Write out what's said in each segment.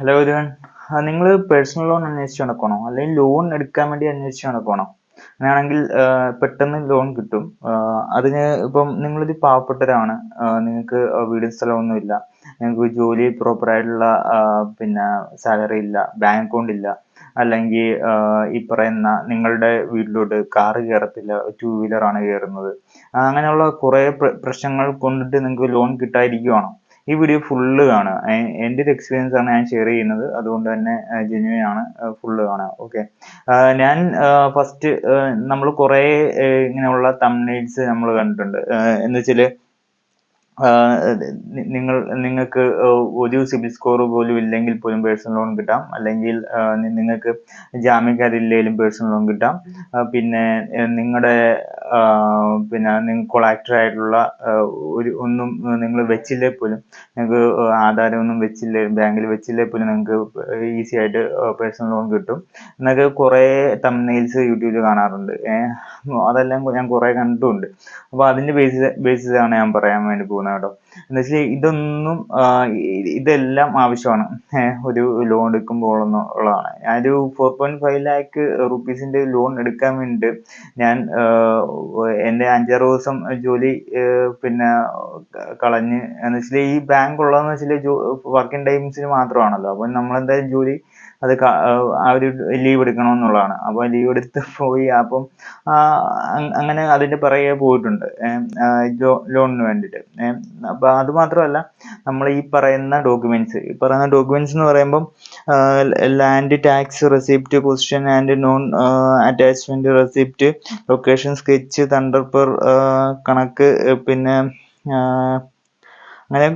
Hello ഒരുവൻ നിങ്ങൾ personal loan അന്വേഷിച്ച് നടക്കണോ? അല്ലെങ്കിൽ ലോൺ എടുക്കാൻ വേണ്ടി അന്വേഷിച്ച് നടക്കണോ? അങ്ങനെയാണെങ്കിൽ പെട്ടെന്ന് ലോൺ കിട്ടും. അതിന് ഇപ്പം നിങ്ങളൊരു പാവപ്പെട്ടവരാണ്. നിങ്ങൾക്ക് വീടും സ്ഥലമൊന്നും ഇല്ല. നിങ്ങൾക്ക് ജോലി പ്രോപ്പർ ആയിട്ടുള്ള പിന്നെ സാലറി ഇല്ല ബാങ്ക് അക്കൗണ്ട് ഇല്ല. അല്ലെങ്കിൽ ഈ പറയുന്ന നിങ്ങളുടെ വീട്ടിലോട്ട് കാറ് കയറത്തില്ല ടൂ വീലറാണ് കയറുന്നത് അങ്ങനെയുള്ള കുറേ പ്രശ്നങ്ങൾ കൊണ്ടിട്ട് നിങ്ങൾക്ക് ലോൺ കിട്ടാതിരിക്കുവാണോ? ഈ വീഡിയോ ഫുള്ള് കാണുക. എന്റെ ഒരു എക്സ്പീരിയൻസ് ആണ് ഞാൻ ഷെയർ ചെയ്യുന്നത്. അതുകൊണ്ട് തന്നെ ജെന്യൂൻ ആണ് ഫുള്ള് കാണുക. ഓക്കെ ഞാൻ ഫസ്റ്റ് നമ്മൾ കുറേ ഇങ്ങനെയുള്ള തമിഴ്സ് നമ്മൾ കണ്ടിട്ടുണ്ട്. എന്ന് വെച്ചാൽ നിങ്ങൾ നിങ്ങൾക്ക് ഒരു സിബിൽ സ്കോർ പോലും ഇല്ലെങ്കിൽ പോലും പേഴ്സണൽ ലോൺ കിട്ടാം. അല്ലെങ്കിൽ നിങ്ങൾക്ക് ജാമ്യക്കാരില്ലെങ്കിലും പേഴ്സണൽ ലോൺ കിട്ടാം. പിന്നെ നിങ്ങളുടെ പിന്നെ നിങ്ങൾ കൊളാക്ടർ ആയിട്ടുള്ള ഒരു ഒന്നും നിങ്ങൾ വെച്ചില്ലേ പോലും നിങ്ങൾക്ക് ആധാരം ഒന്നും വെച്ചില്ലേ ബാങ്കിൽ വെച്ചില്ലേ പോലും നിങ്ങൾക്ക് ഈസി ആയിട്ട് പേഴ്സണൽ ലോൺ കിട്ടും. എന്നൊക്കെ കുറേ തംനെയിൽസ് യൂട്യൂബിൽ കാണാറുണ്ട്. അതെല്ലാം ഞാൻ കുറേ കണ്ടിട്ടുണ്ട്. അപ്പോൾ അതിന്റെ ബേസിസ് ബേസിസാണ് ഞാൻ പറയാൻ വേണ്ടി പോകുന്നത്. കേട്ടോ എന്ന് ഇതൊന്നും ഇതെല്ലാം ആവശ്യമാണ്. ഒരു ലോൺ എടുക്കുമ്പോൾ ഉള്ളതാണ്. ഞാനൊരു ഫോർ പോയിന്റ് ഫൈവ് ലാക്ക് റുപ്പീസിന്റെ ലോൺ എടുക്കാൻ വേണ്ടിയിട്ട് ഞാൻ എന്റെ അഞ്ചാറ് ദിവസം ജോലി പിന്നെ കളഞ്ഞ് എന്ന് വെച്ചാൽ ഈ ബാങ്ക് ഉള്ളതെന്ന് വെച്ചാൽ വർക്കിംഗ് ടൈംസിന് മാത്രമാണല്ലോ. അപ്പോൾ നമ്മളെന്തായാലും ജോലി അത് ഒരു ലീവ് എടുക്കണമെന്നുള്ളതാണ് അപ്പോൾ ലീവ് എടുത്ത് പോയി. അപ്പം അങ്ങനെ അതിന്റെ പിറകെ പോയിട്ടുണ്ട്. ലോണിന് വേണ്ടിയിട്ട് അപ്പോൾ അത് മാത്രമല്ല നമ്മൾ ഈ പറയുന്ന ഡോക്യുമെന്റ്സ് ഈ പറയുന്ന ഡോക്യുമെന്റ്സ് എന്ന് പറയുമ്പം land tax receipt position and non attachment receipt location sketch Thandaper കണക്ക് പിന്നെ അങ്ങനെ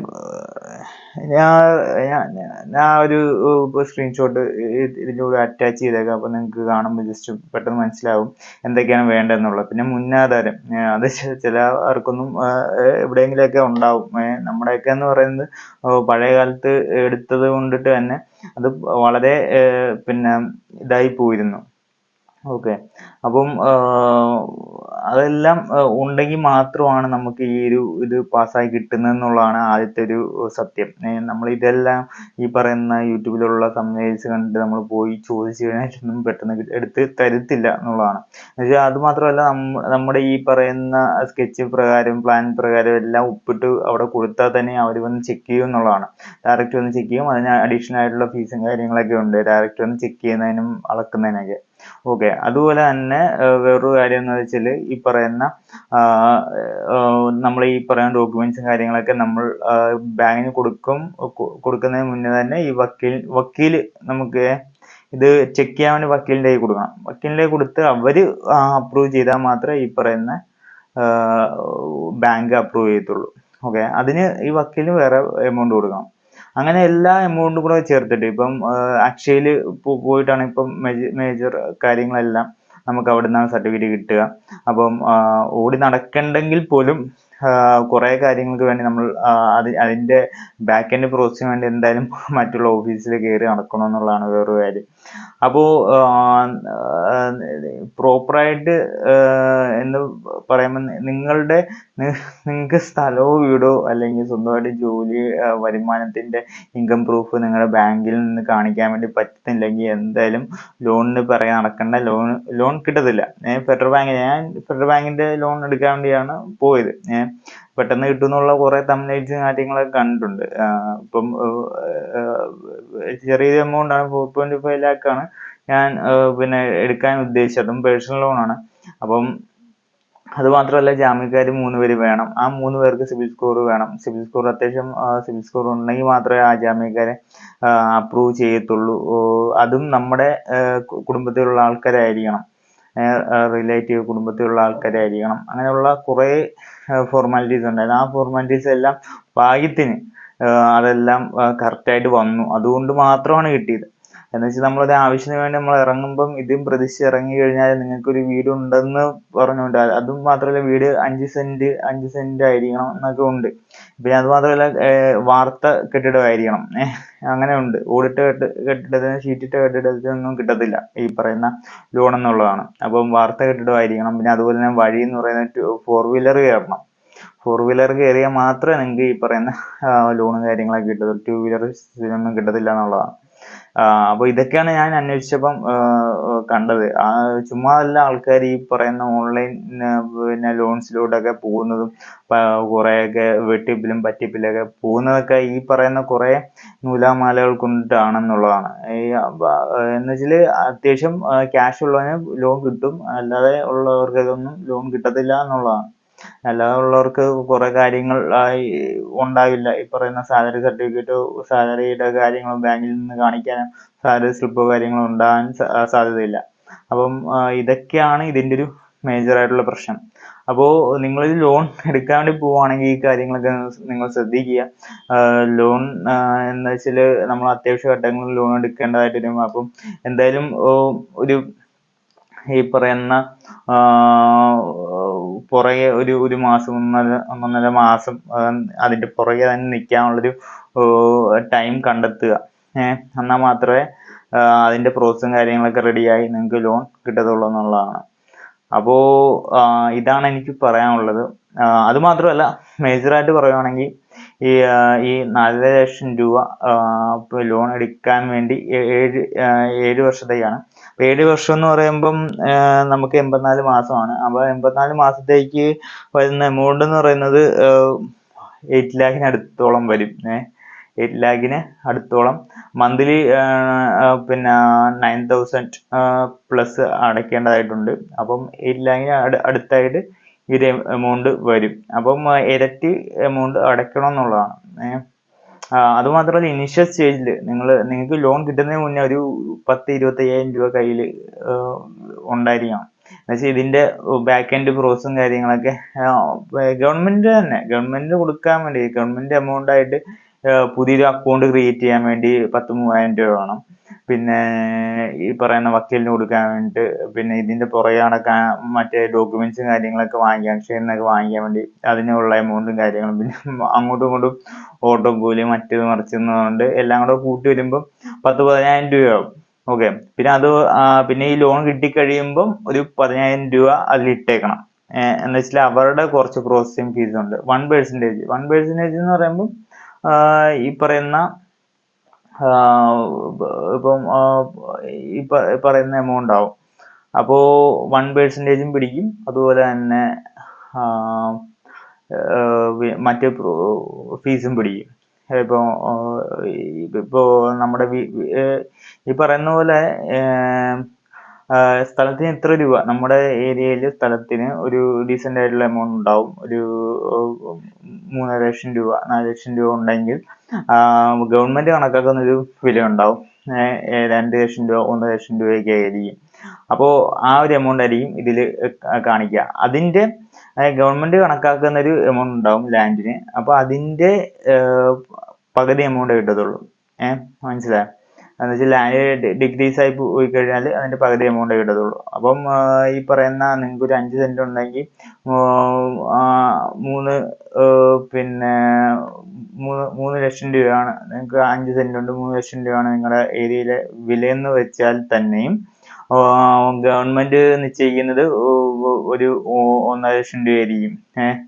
ഞാൻ ഞാൻ ഒരു സ്ക്രീൻഷോട്ട് ഇതിന്റെ കൂടെ അറ്റാച്ച് ചെയ്തേക്കാം. അപ്പോൾ നിങ്ങൾക്ക് കാണുമ്പോൾ ജസ്റ്റ് പെട്ടെന്ന് മനസ്സിലാവും എന്തൊക്കെയാണ് വേണ്ടതെന്നുള്ളത്. പിന്നെ മുന്നാധാരം അത് ചില ആർക്കൊന്നും എവിടെയെങ്കിലുമൊക്കെ ഉണ്ടാവും. നമ്മുടെയൊക്കെ എന്ന് പറയുന്നത് പഴയ കാലത്ത് എടുത്തത് കൊണ്ടിട്ട് തന്നെ അത് വളരെ പിന്നെ ഇതായി പോയിരുന്നു. ഓക്കെ. അപ്പം അതെല്ലാം ഉണ്ടെങ്കിൽ മാത്രമാണ് നമുക്ക് ഈ ഒരു ഇത് പാസ്സായി കിട്ടുന്നത് എന്നുള്ളതാണ് ആദ്യത്തെ ഒരു സത്യം. നമ്മൾ ഇതെല്ലാം ഈ പറയുന്ന യൂട്യൂബിലുള്ള തമ്മിൽസ് കണ്ട് നമ്മൾ പോയി ചോദിച്ചു കഴിഞ്ഞാൽ പെട്ടെന്ന് കി- എടുത്ത് തരത്തില്ല എന്നുള്ളതാണ്. എന്നുവെച്ചാൽ അത് മാത്രമല്ല നമ്മ- നമ്മുടെ ഈ പറയുന്ന സ്കെച്ച് പ്രകാരം പ്ലാൻ പ്രകാരം എല്ലാം ഒപ്പിട്ട് അവിടെ കൊടുത്താൽ തന്നെ അവർ വന്ന് ചെക്ക് ചെയ്യും എന്നുള്ളതാണ്. ഡയറക്റ്റ് വന്ന് ചെക്ക് ചെയ്യും. അതിന് അഡീഷണൽ ആയിട്ടുള്ള ഫീസും കാര്യങ്ങളൊക്കെ ഉണ്ട്. ഡയറക്റ്റ് വന്ന് ചെക്ക് ചെയ്യുന്നതിനും അളക്കുന്നതിനൊക്കെ. ഓക്കെ അതുപോലെ തന്നെ വേറൊരു കാര്യം എന്ന് വെച്ചാൽ ഈ പറയുന്ന നമ്മൾ ഈ പറയുന്ന ഡോക്യുമെന്റ്സും കാര്യങ്ങളൊക്കെ നമ്മൾ ബാങ്കിന് കൊടുക്കും കൊടുക്കുന്നതിന് മുന്നേ തന്നെ ഈ വക്കീൽ വക്കീൽ നമുക്ക് ഇത് ചെക്ക് ചെയ്യാൻ വേണ്ടി വക്കീലിന്റെ കയ്യിൽ കൊടുക്കണം. വക്കീലിന്റെ കയ്യിൽ കൊടുത്ത് അവർ അപ്രൂവ് ചെയ്താൽ മാത്രമേ ഈ പറയുന്ന ബാങ്ക് അപ്രൂവ് ചെയ്യത്തുള്ളൂ. ഓക്കെ അതിന് ഈ വക്കീലിന് വേറെ എമൗണ്ട് കൊടുക്കണം. അങ്ങനെ എല്ലാ എമൗണ്ടും കൂടെ ചേർത്തിട്ട് ഇപ്പം അക്ഷയയിൽ പോയിട്ടാണ് ഇപ്പം മേജർ കാര്യങ്ങളെല്ലാം നമുക്ക് അവിടെ നിന്നാണ് സർട്ടിഫിക്കറ്റ് കിട്ടുക. അപ്പം ഓടി നടക്കണ്ടെങ്കിൽ പോലും കുറേ കാര്യങ്ങൾക്ക് വേണ്ടി നമ്മൾ അത് അതിന്റെ ബാക്ക് എൻഡ് പ്രോസസ്സിന് വേണ്ടി എന്തായാലും മറ്റുള്ള ഓഫീസിൽ കയറി നടക്കണം എന്നുള്ളതാണ് വേറൊരു കാര്യം. അപ്പോൾ പ്രോപ്പറായിട്ട് എന്ന് പറയുമ്പോൾ നിങ്ങളുടെ നിങ്ങൾക്ക് സ്ഥലമോ വീടോ അല്ലെങ്കിൽ സ്വന്തമായിട്ട് ജോലി വരുമാനത്തിന്റെ ഇൻകം പ്രൂഫ് നിങ്ങളുടെ ബാങ്കിൽ നിന്ന് കാണിക്കാൻ വേണ്ടി പറ്റുന്നില്ലെങ്കിൽ എന്തായാലും ലോണിന് പിറകെ നടക്കേണ്ട ലോൺ ലോൺ കിട്ടത്തില്ല. ഫെഡറൽ ബാങ്ക് ഞാൻ ഫെഡറൽ ബാങ്കിന്റെ ലോൺ എടുക്കാൻ വേണ്ടിയാണ് പോയത്. പെട്ടെന്ന് കിട്ടുന്നുള്ള കുറെ തമിഴ്നേറ്റ്സ് കാര്യങ്ങളൊക്കെ കണ്ടിട്ടുണ്ട്. ഇപ്പം ചെറിയ ചെറിയൊരു എമൗണ്ട് ആണ് ഫോർ പോയിന്റ് ഫൈവ് ലാക്ക് ആണ് ഞാൻ പിന്നെ എടുക്കാൻ ഉദ്ദേശിച്ചത്. അതും പേഴ്സണൽ ലോൺ ആണ്. അപ്പം അത് മാത്രമല്ല ജാമ്യക്കാർ മൂന്ന് പേര് വേണം. ആ മൂന്ന് പേർക്ക് സിബിൽ സ്കോർ വേണം. സിബിൽ സ്കോർ അത്യാവശ്യം സിബിൽ സ്കോർ ഉണ്ടെങ്കിൽ മാത്രമേ ആ ജാമ്യക്കാരെ അപ്രൂവ് ചെയ്യത്തുള്ളൂ. അതും നമ്മുടെ കുടുംബത്തിലുള്ള ആൾക്കാരായിരിക്കണം. റിലേറ്റീവ് കുടുംബത്തിലുള്ള ആൾക്കാരായിരിക്കണം. അങ്ങനെയുള്ള കുറേ ഫോർമാലിറ്റീസ് ഉണ്ടായിരുന്നു. ആ ഫോർമാലിറ്റീസ് എല്ലാം ഭാഗ്യത്തിന് അതെല്ലാം കറക്റ്റായിട്ട് വന്നു. അതുകൊണ്ട് മാത്രമാണ് കിട്ടിയത്. എന്ന് വെച്ചാൽ നമ്മളൊരു ആവശ്യത്തിന് വേണ്ടി നമ്മൾ ഇറങ്ങുമ്പം ഇതും പ്രതീക്ഷിച്ച് ഇറങ്ങി കഴിഞ്ഞാൽ നിങ്ങൾക്കൊരു വീട് ഉണ്ടെന്ന് പറഞ്ഞുകൊണ്ട് അത് മാത്രമല്ല വീട് അഞ്ച് സെന്റ് അഞ്ച് സെന്റ് ആയിരിക്കണം എന്നൊക്കെ ഉണ്ട്. പിന്നെ അത് മാത്രമല്ല വാർത്ത കെട്ടിടമായിരിക്കണം. അങ്ങനെ ഉണ്ട്. ഓടിട്ട കെട്ടി കെട്ടിടത്തിന് ഷീറ്റിട്ട കെട്ടിടത്തിനൊന്നും കിട്ടത്തില്ല ഈ പറയുന്ന ലോൺ എന്നുള്ളതാണ്. അപ്പം വാർത്ത കെട്ടിടമായിരിക്കണം. പിന്നെ അതുപോലെ തന്നെ വഴി എന്ന് പറയുന്ന ഫോർ വീലർ കയറണം. ഫോർ വീലർ കയറിയാൽ മാത്രമേ നിങ്ങൾക്ക് ഈ പറയുന്ന ലോണും കാര്യങ്ങളൊക്കെ കിട്ടത്തുള്ളൂ. ടു ഒന്നും കിട്ടത്തില്ല എന്നുള്ളതാണ്. അപ്പോൾ ഇതൊക്കെയാണ് ഞാൻ അന്വേഷിച്ചപ്പം കണ്ടത്. ചുമ്മാ അല്ല ആൾക്കാർ ഈ പറയുന്ന ഓൺലൈൻ പിന്നെ ലോൺസിലൂടെയൊക്കെ പോകുന്നതും കുറേയൊക്കെ വെട്ടിപ്പിലും പറ്റിപ്പിലൊക്കെ പോകുന്നതൊക്കെ ഈ പറയുന്ന കുറേ നൂലാമാലകൾ കൊണ്ടിട്ടാണെന്നുള്ളതാണ് ഈ എന്ന് വെച്ചാൽ അത്യാവശ്യം ക്യാഷ് ഉള്ളവന് ലോൺ കിട്ടും. അല്ലാതെ ഉള്ളവർക്ക് ഇതൊന്നും ലോൺ കിട്ടത്തില്ല എന്നുള്ളതാണ്. അല്ലാതെ ഉള്ളവർക്ക് കുറെ കാര്യങ്ങൾ ആയി ഉണ്ടാവില്ല. ഈ പറയുന്ന സാലറി സർട്ടിഫിക്കറ്റ് സാലറിയുടെ കാര്യങ്ങളോ ബാങ്കിൽ നിന്ന് കാണിക്കാനോ സാലറി സ്ലിപ്പോ കാര്യങ്ങളോ ഉണ്ടാകാൻ സാധ്യതയില്ല. അപ്പം ഇതൊക്കെയാണ് ഇതിന്റെ ഒരു മേജർ ആയിട്ടുള്ള പ്രശ്നം. അപ്പോൾ നിങ്ങളൊരു ലോൺ എടുക്കാൻ വേണ്ടി പോവുകയാണെങ്കിൽ ഈ കാര്യങ്ങളൊക്കെ നിങ്ങൾ ശ്രദ്ധിക്കുക. ലോൺ എന്ന് വെച്ചാൽ നമ്മൾ അത്യാവശ്യ ഘട്ടങ്ങളിൽ ലോൺ എടുക്കേണ്ടതായിട്ട് വരും. അപ്പം എന്തായാലും ഒരു ഈ പറയുന്ന പുറകെ ഒരു ഒരു മാസം ഒന്നര ഒന്നൊന്നര മാസം അതിന്റെ പുറകെ തന്നെ നിൽക്കാനുള്ളൊരു ടൈം കണ്ടെത്തുക. എന്നാൽ മാത്രമേ അതിന്റെ പ്രോസസ്സും കാര്യങ്ങളൊക്കെ റെഡിയായി നിങ്ങൾക്ക് ലോൺ കിട്ടത്തുള്ളൂ എന്നുള്ളതാണ്. അപ്പോൾ ഇതാണ് എനിക്ക് പറയാനുള്ളത്. ആ, അത് മാത്രമല്ല മേജറായിട്ട് പറയുവാണെങ്കിൽ ഈ ഈ നാലര ലക്ഷം രൂപ ലോൺ എടുക്കാൻ വേണ്ടി ഏഴ് ഏഴ് വർഷത്തേക്കാണ്. ഏഴ് വർഷം എന്ന് പറയുമ്പം നമുക്ക് എൺപത്തിനാല് മാസമാണ്. അപ്പോൾ എൺപത്തിനാല് മാസത്തേക്ക് വരുന്ന എമൗണ്ട് എന്ന് പറയുന്നത് എയ്റ്റ് ലാഖിന് അടുത്തോളം വരും. ഏഹ് എയ്റ്റ് ലാഖിന് അടുത്തോളം. മന്ത്ലി പിന്നെ നയൻ തൗസൻഡ് പ്ലസ് അടയ്ക്കേണ്ടതായിട്ടുണ്ട്. അപ്പം എയ്റ്റ് ലാഖിന് അടുത്തായിട്ട് ഒരു എമൗണ്ട് വരും. അപ്പം ഇരട്ടി എമൗണ്ട് അടയ്ക്കണം എന്നുള്ളതാണ് അതുമാത്രമല്ല ഇനിഷ്യൽ സ്റ്റേജിൽ നിങ്ങൾ നിങ്ങൾക്ക് ലോൺ കിട്ടുന്നതിന് മുന്നേ ഒരു പത്ത് ഇരുപത്തയ്യായിരം രൂപ കയ്യിൽ ഉണ്ടായിരിക്കണം. എന്നുവെച്ചാൽ ഇതിന്റെ ബാക്ക് എൻഡ് പ്രോസസ്സും കാര്യങ്ങളൊക്കെ ഗവൺമെന്റ് തന്നെ. ഗവൺമെന്റ് കൊടുക്കാൻ വേണ്ടി ഗവൺമെന്റ് എമൗണ്ട് ആയിട്ട് പുതിയൊരു അക്കൗണ്ട് ക്രിയേറ്റ് ചെയ്യാൻ വേണ്ടി പത്ത് മൂവായിരം രൂപ വേണം. പിന്നെ ഈ പറയുന്ന വക്കീലിന് കൊടുക്കാൻ വേണ്ടിയിട്ട് പിന്നെ ഇതിന്റെ പുറകെ നടക്കാൻ മറ്റേ ഡോക്യുമെന്റ്സും കാര്യങ്ങളൊക്കെ വാങ്ങിക്കാൻ ക്ഷയിൽ നിന്നൊക്കെ വാങ്ങിക്കാൻ വേണ്ടി അതിനുള്ള എമൗണ്ടും കാര്യങ്ങളും. പിന്നെ അങ്ങോട്ടും ഇങ്ങോട്ടും ഓട്ടോ കൂലി മറ്റേത് മറിച്ചെന്ന് എല്ലാം കൂടെ കൂട്ടി വരുമ്പോൾ പത്ത് പതിനായിരം രൂപയാവും ഓക്കെ പിന്നെ അത് പിന്നെ ഈ ലോൺ കിട്ടിക്കഴിയുമ്പം ഒരു പതിനായിരം രൂപ അതിലിട്ടേക്കണം എന്ന് വെച്ചാൽ അവരുടെ കുറച്ച് പ്രോസസ്സിങ് ഫീസ് ഉണ്ട്. വൺ പെർസെന്റേജ് വൺ പെർസെന്റേജ് എന്ന് പറയുമ്പോൾ ഈ പറയുന്ന ഇപ്പം ഈ പറയുന്ന എമൗണ്ട് ആവും. അപ്പോൾ വൺ പേഴ്സന്റേജും പിടിക്കും. അതുപോലെ തന്നെ മറ്റ് ഫീസും പിടിക്കും. ഇപ്പോൾ ഇപ്പോൾ നമ്മുടെ ഈ പറയുന്ന പോലെ സ്ഥലത്തിന് എത്ര രൂപ? നമ്മുടെ ഏരിയയിൽ സ്ഥലത്തിന് ഒരു ഡീസന്റ് ആയിട്ടുള്ള എമൗണ്ട് ഉണ്ടാവും. ഒരു മൂന്നര ലക്ഷം രൂപ നാല് ലക്ഷം രൂപ ഉണ്ടെങ്കിൽ ഗവൺമെന്റ് കണക്കാക്കുന്ന ഒരു വില ഉണ്ടാവും. രണ്ട് ലക്ഷം രൂപ ഒന്നര ലക്ഷം രൂപയൊക്കെ ആയിരിക്കും. അപ്പോൾ ആ ഒരു എമൗണ്ട് ആയിരിക്കും ഇതിൽ കാണിക്കുക. അതിന്റെ ഗവൺമെന്റ് കണക്കാക്കുന്ന ഒരു എമൗണ്ട് ഉണ്ടാവും ലാൻഡിന് അപ്പോൾ അതിന്റെ ഏ, പകുതി എമൗണ്ട് കിട്ടത്തുള്ളൂ. ഏഹ് മനസ്സിലായോ? എന്ന് വെച്ചാൽ ലാൻഡ് ഡിഗ്രീസ് ആയി പോയി കഴിഞ്ഞാൽ അതിന്റെ പകുതി എമൗണ്ട് കിട്ടത്തുള്ളൂ. അപ്പം ഈ പറയുന്ന നിങ്ങൾക്ക് ഒരു അഞ്ച് സെന്റ് ഉണ്ടെങ്കിൽ മൂന്ന് പിന്നെ മൂന്ന് മൂന്ന് ലക്ഷം രൂപയാണ്. നിങ്ങൾക്ക് അഞ്ച് സെന്റ് ഉണ്ട് മൂന്ന് ലക്ഷം രൂപയാണ് നിങ്ങളുടെ ഏരിയയിലെ വിലയെന്ന് വെച്ചാൽ തന്നെയും ഗവൺമെന്റ് നിശ്ചയിക്കുന്നത് ഒരു ഒന്നര ലക്ഷം രൂപയായിരിക്കും. ഏഹ്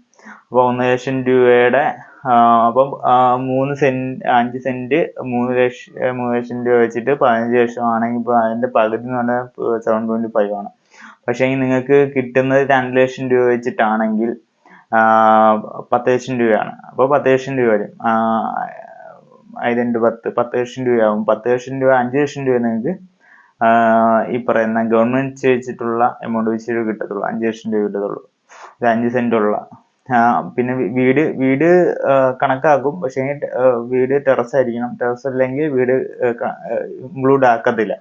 അപ്പൊ ഒന്നര ലക്ഷം രൂപയുടെ അപ്പം മൂന്ന് സെന്റ് അഞ്ച് സെന്റ് മൂന്ന് ലക്ഷം മൂന്ന് ലക്ഷം രൂപ വെച്ചിട്ട് പതിനഞ്ച് ലക്ഷം ആണെങ്കിൽ ഇപ്പൊ അതിന്റെ പകുതി എന്ന് പറഞ്ഞാൽ സെവൻ പോയിന്റ് ഫൈവ് ആണ്. പക്ഷേ നിങ്ങൾക്ക് കിട്ടുന്നത് രണ്ട് ലക്ഷം രൂപ വെച്ചിട്ടാണെങ്കിൽ പത്ത് ലക്ഷം രൂപയാണ്. അപ്പോൾ പത്ത് ലക്ഷം രൂപ വരും. രണ്ട് പത്ത് പത്ത് ലക്ഷം രൂപയാവും. പത്ത് ലക്ഷം രൂപ അഞ്ച് ലക്ഷം രൂപ നിങ്ങൾക്ക് ഈ പറയുന്ന ഗവൺമെന്റ് വെച്ചിട്ടുള്ള എമൗണ്ട് വെച്ചിട്ട് കിട്ടത്തുള്ളൂ. അഞ്ച് ലക്ഷം രൂപ കിട്ടത്തുള്ളൂ. ഒരു അഞ്ച് സെന്റ് ഉള്ള ആ, പിന്നെ വീട് വീട് കണക്കാക്കും. പക്ഷേ വീട് ടെറസ് ആയിരിക്കണം ടെറസ് അല്ലെങ്കിൽ വീട് ഇൻക്ലൂഡ് ആക്കത്തില്ല.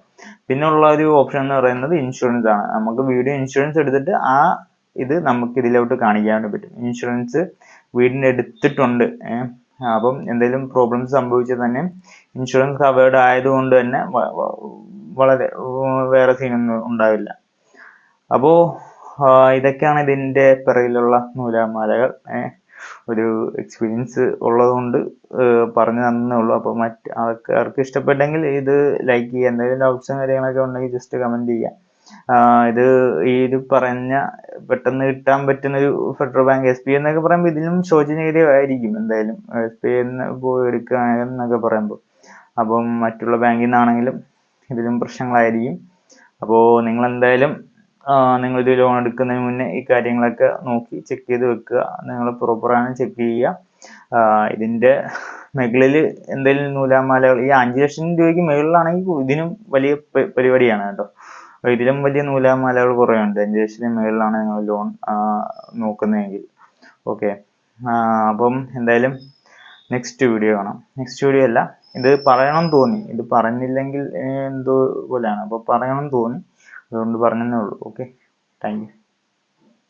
പിന്നെ ഉള്ള ഒരു ഓപ്ഷൻ എന്ന് പറയുന്നത് ഇൻഷുറൻസ് ആണ്. നമുക്ക് വീട് ഇൻഷുറൻസ് എടുത്തിട്ട് ആ ഇത് നമുക്ക് ഇതിലോട്ട് കാണിക്കാൻ പറ്റും. ഇൻഷുറൻസ് വീടിന് എടുത്തിട്ടുണ്ട്. അപ്പം എന്തെങ്കിലും പ്രോബ്ലംസ് സംഭവിച്ചാൽ തന്നെ ഇൻഷുറൻസ് കവേർഡ് ആയതുകൊണ്ട് തന്നെ വളരെ വേറെ സീനൊന്നും ഉണ്ടാവില്ല. അപ്പോ ആ, ഇതൊക്കെയാണ് ഇതിന്റെ പിറകിലുള്ള നൂലാമാലകൾ. ഒരു എക്സ്പീരിയൻസ് ഉള്ളതുകൊണ്ട് പറഞ്ഞു തന്നേ ഉള്ളൂ. അപ്പോൾ മറ്റ് ആൾക്കാർക്ക് ഇഷ്ടപ്പെട്ടെങ്കിൽ ഇത് ലൈക്ക് ചെയ്യുക. എന്തെങ്കിലും ഡൗട്ട്സും കാര്യങ്ങളൊക്കെ ഉണ്ടെങ്കിൽ ജസ്റ്റ് കമന്റ് ചെയ്യുക. ഇത് ഈ ഒരു പറഞ്ഞ പെട്ടെന്ന് കിട്ടാൻ പറ്റുന്ന ഒരു ഫെഡറൽ ബാങ്ക് എസ് ബി എന്നൊക്കെ പറയുമ്പോൾ ഇതിലും ശോചനീയമായിരിക്കും എന്തായാലും. എസ് ബി എന്ന് പോയി എടുക്കുക എന്നൊക്കെ പറയുമ്പോൾ അപ്പം മറ്റുള്ള ബാങ്കിൽ നിന്നാണെങ്കിലും ഇതിലും പ്രശ്നങ്ങളായിരിക്കും. അപ്പോൾ നിങ്ങൾ എന്തായാലും നിങ്ങളൊരു ലോൺ എടുക്കുന്നതിന് മുന്നേ ഈ കാര്യങ്ങളൊക്കെ നോക്കി ചെക്ക് ചെയ്ത് വെക്കുക. നിങ്ങൾ പ്രോപ്പറാണ് ചെക്ക് ചെയ്യുക. ഇതിന്റെ മുകളിൽ എന്തെങ്കിലും നൂലാമാലകൾ ഈ അഞ്ച് ലക്ഷം രൂപയ്ക്ക് മുകളിലാണെങ്കിൽ ഇതിനും വലിയ പരിപാടിയാണ് കേട്ടോ. ഇതിലും വലിയ നൂലാമാലകൾ കുറേ ഉണ്ട്. അഞ്ച് ലക്ഷത്തിന് മുകളിലാണ് നിങ്ങൾ ലോൺ നോക്കുന്നതെങ്കിൽ. ഓക്കെ അപ്പം എന്തായാലും നെക്സ്റ്റ് വീഡിയോ കാണാം. നെക്സ്റ്റ് വീഡിയോ അല്ല ഇത് പറയണം തോന്നി. ഇത് പറഞ്ഞില്ലെങ്കിൽ എന്തോ പോലെയാണ്. അപ്പോൾ പറയണം തോന്നി. അതുകൊണ്ട് പറഞ്ഞെന്നേ ഉള്ളൂ. Okay thank you